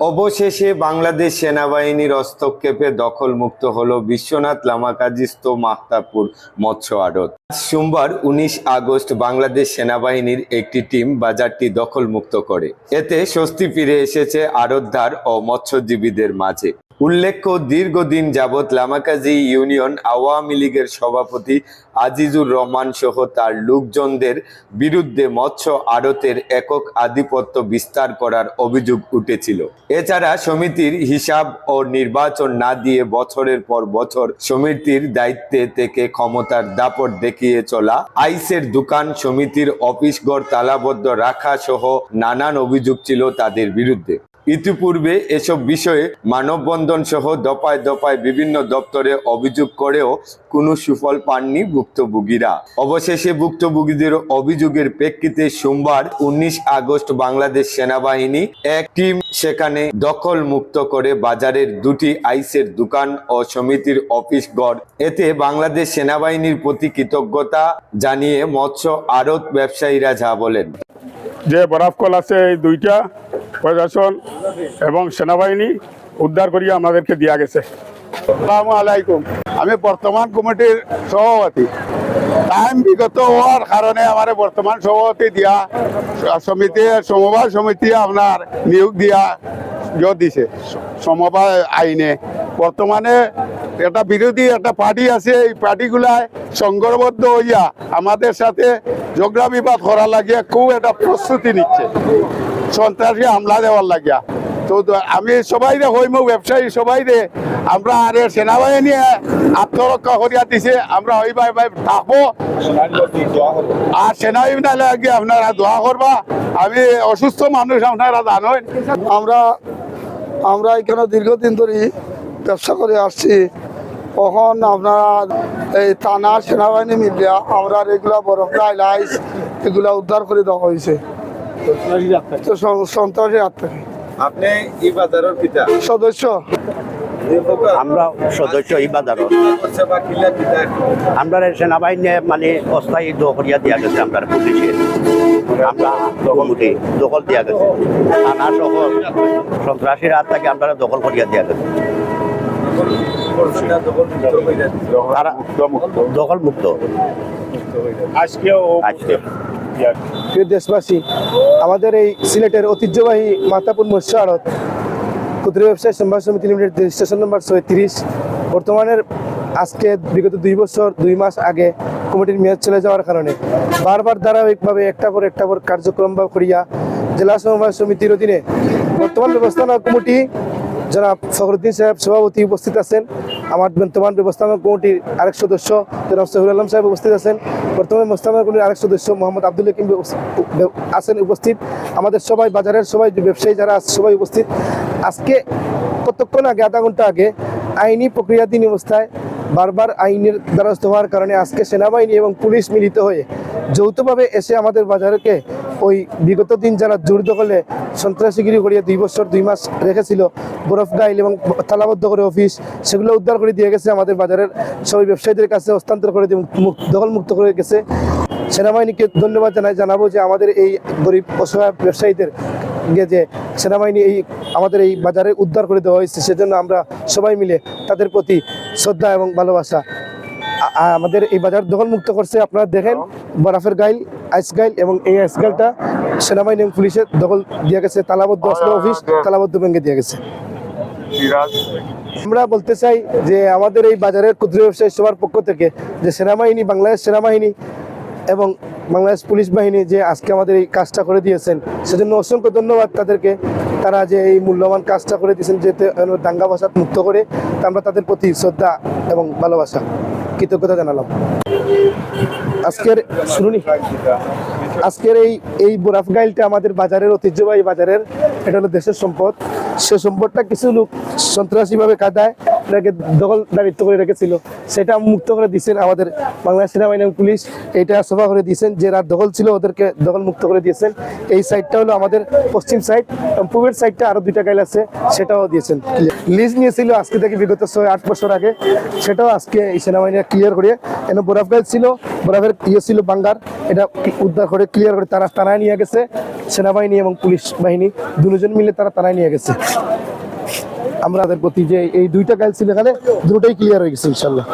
অবশেষে বাংলাদেশ সেনাবাহিনীর হস্তক্ষেপে দখলমুক্ত হল বিশ্বনাথ লামাকাজিস্ত মাহতাপুর মৎস্য আড়ত। সোমবার উনিশ আগস্ট বাংলাদেশ সেনাবাহিনীর একটি টিম বাজারটি দখলমুক্ত করে। এতে স্বস্তি ফিরে এসেছে আড়তদার ও মৎস্যজীবীদের মাঝে। উল্লেখ্য, দীর্ঘদিন যাবৎ লামাকাজি ইউনিয়ন আওয়ামী লীগের সভাপতি আজিজুর রহমান সহ তার লোকজনদের বিরুদ্ধে মৎস্য আড়তের একক আধিপত্য বিস্তার করার অভিযোগ উঠেছিল। এছাড়া সমিতির হিসাব ও নির্বাচন না দিয়ে বছরের পর বছর সমিতির দায়িত্বে থেকে ক্ষমতার দাপট দেখিয়ে চলা, আইসের দোকান, সমিতির অফিস অফিসঘর তালাবদ্ধ রাখা সহ নানান অভিযোগ ছিল তাদের বিরুদ্ধে। ইতিপূর্বে এসব বিষয়ে মানববন্ধন সহ দফায় দফায় বিভিন্ন দপ্তরে অভিযোগ করেও কোনো সুফল পাননি ভুক্তভোগীরা। অবশেষে ভুক্তভোগীদের অভিযোগের প্রেক্ষিতে সোমবার উনিশ আগস্ট বাংলাদেশ সেনাবাহিনী এক টিম সেখানে দখল মুক্ত করে বাজারের দুটি আইসের দোকান ও সমিতির অফিস গড়। এতে বাংলাদেশ সেনাবাহিনীর প্রতি কৃতজ্ঞতা জানিয়ে মৎস্য আড়ত ব্যবসায়ীরা যা বলেন। যে বরফ কল আছে এই দুইটা প্রশাসন এবং সেনাবাহিনী উদ্ধার করিয়া আমাদেরকে দেওয়া গেছে। আসসালামু আলাইকুম। আমি বর্তমান কমিটির সভাপতি। টাইম বিগত হওয়ার কারণে আমার বর্তমান সভাপতি দিয়া, সমিতি, সমবায় সমিতি আপনার নিয়োগ দিয়া জোর দিছে, সমবায় আইনে। বর্তমানে একটা বিরোধী একটা পার্টি আছে, এই পার্টিগুলাই সংঘবদ্ধ হইয়া আমাদের সাথে ঝগড়া বিবাদ করা লাগিয়া খুব একটা প্রস্তুতি নিচ্ছে। সন্ত্রাসী হামলা দেওয়ার লাগিয়া। তো আমি সবাই রে হইম, ব্যবসায়ী সবাই রে আমরা আরে সেনাবাহিনী আত্মরক্ষা করিয়া দিছে, আমরা ওই ভাই ভাই থাকব। আর সেনাবাহিনী লাগে আপনারা দোয়া করবা। আমি অসুস্থ মানুষ, আপনারা জানেন আমরা আমরা এখানে দীর্ঘদিন ধরে ব্যবসা করে আসছি। তখন আপনার এই থানা সেনাবাহিনী মিলিয়া আমরা এগুলা বরফ লাইস এগুলা উদ্ধার করে দেওয়া হয়েছে। সন্ত্রাসী হাত থেকে আপনি এই বাজারের পিতা। সদস্য। আমরা সদস্য এই বাজারত আমরা সেনাবাহিনী মানে অস্থায়ী দখলিয়া দিয়া গেছে আমরা পুলিশে। আমরা কমিটি দখল দিয়া গেছে। থানা সহ সন্ত্রাসীর হাত থেকে আমরা দখল করিয়া দিয়া গেছে। দখল মুক্ত আজকেও আজকে। প্রিয় দেশবাসী, আমাদের এই সিলেটের ঐতিহ্যবাহী মাতাপুর মৎস্য আড়ত ক্ষুদ্র ব্যবসায়ী সম্ভার সমিতি লিমিটেড রেজিস্ট্রেশন নম্বর ছয় ছয়ত্রিশ বর্তমানের আজকে বিগত দুই বছর, দুই মাস আগে কমিটির মেয়াদ চলে যাওয়ার কারণে বারবার ধারাবাহিকভাবে একটা পর একটা পর কার্যক্রম বা করিয়া জেলা সমবায় সমিতির অধীনে বর্তমান ব্যবস্থাপনা কমিটি জনাব ফখরুদ্দিন সাহেব সভাপতি উপস্থিত আছেন। আমার বর্তমান ব্যবস্থাপনা কমিটির আরেক সদস্য জনাব সহিউল আলম সাহেব উপস্থিত আছেন। বর্তমান ব্যবস্থাপনা কমিটির আরেক সদস্য মোহাম্মদ আব্দুল হাকিম আছেন, উপস্থিত। আমাদের সবাই, বাজারের সবাই ব্যবসায়ী যারা সবাই উপস্থিত। আজকে কতক্ষণ আগে, আধা ঘণ্টা আগে আইনি প্রক্রিয়াধীন অবস্থায় বারবার আইনের দ্বারস্থ হওয়ার কারণে আজকে সেনাবাহিনী এবং পুলিশ মিলিত হয়ে যৌথভাবে এসে আমাদের বাজারকে ওই বিগত দিন যারা জোর দখলে সন্ত্রাসীগিরি করিয়ে দুই বছর, দুই মাস রেখেছিল বরফ গাইল এবং তালাবদ্ধ করে অফিস সেগুলো উদ্ধার করে দিয়ে গেছে আমাদের বাজারের সবাই ব্যবসায়ীদের কাছে হস্তান্তর করে দিয়ে মুক্ত- দখল মুক্ত করে গেছে। সেনাবাহিনীকে ধন্যবাদ জানাই জানাব যে আমাদের এই গরিব অসহায় ব্যবসায়ীদের যে সেনাবাহিনী এই আমাদের এই বাজারে উদ্ধার করে দেওয়া হয়েছে সেজন্য আমরা সবাই মিলে তাদের প্রতি শ্রদ্ধা এবং ভালোবাসা। আমাদের এই বাজার দখল মুক্ত করছে আপনারা দেখেন বরফের গাইল আইস গাইল এবং এই আইস গাইলটা সেনাবাহিনী এবং পুলিশের দখল দিয়ে গেছে তালাবদ্ধ অফিস তালাবদ্ধ ব্যাংকে দিয়ে গেছে। আমরা বলতে চাই যে আমাদের এই বাজারের ক্ষুদ্র ব্যবসায়ী সবার পক্ষ থেকে যে সেনাবাহিনী, বাংলাদেশ সেনাবাহিনী এবং বাংলাদেশ পুলিশ বাহিনী যে আজকে আমাদের এই কাজটা করে দিয়েছেন, সেজন্য অসংখ্য ধন্যবাদ তাদেরকে। তারা যে এই মূল্যবান কাজটা করে দিয়েছেন যেতে দাঙ্গা ভাষা মুক্ত করে আমরা তাদের প্রতি শ্রদ্ধা এবং ভালোবাসা, কৃতজ্ঞতা জানালাম। আজকের শুনুনি আজকের এই এই বোরাফ গাইলটা আমাদের বাজারের ঐতিহ্যবাহী বাজারের, এটা হলো দেশের সম্পদ। সে সম্পদটা কিছু লোক সন্ত্রাসীভাবে কাদায় দখল দারিত্ব করে রেখেছিল, সেটা মুক্ত করে দিয়েছেন আমাদের বাংলাদেশ সেনাবাহিনী পুলিশ। এটা সভা করে দিয়েছেন, যে রাত দখল ছিল ওদেরকে দখল মুক্ত করে দিয়েছেন। এই সাইডটা হলো আমাদের পশ্চিম সাইড পূবের সাইডটা আরও দুইটা গাইল আছে, সেটাও দিয়েছেন। লিজ নিয়েছিল আজকে থেকে বিগত ছয়, আট বছর আগে, সেটাও আজকে এই সেনাবাহিনী ক্লিয়ার করে। এখানে বরফ গাইল ছিল, বরফের ইয়ে ছিল বাঙ্গার, এটা উদ্ধার করে ক্লিয়ার করে তারা তারায় নিয়ে গেছে। সেনাবাহিনী এবং পুলিশ বাহিনী, দুজন মিলে তারা তারায় নিয়ে গেছে। আমরা তাদের প্রতি যে এই দুইটা গাইল ছিল এখানে দুটোই ক্লিয়ার হয়ে গেছে ইনশাল্লাহ।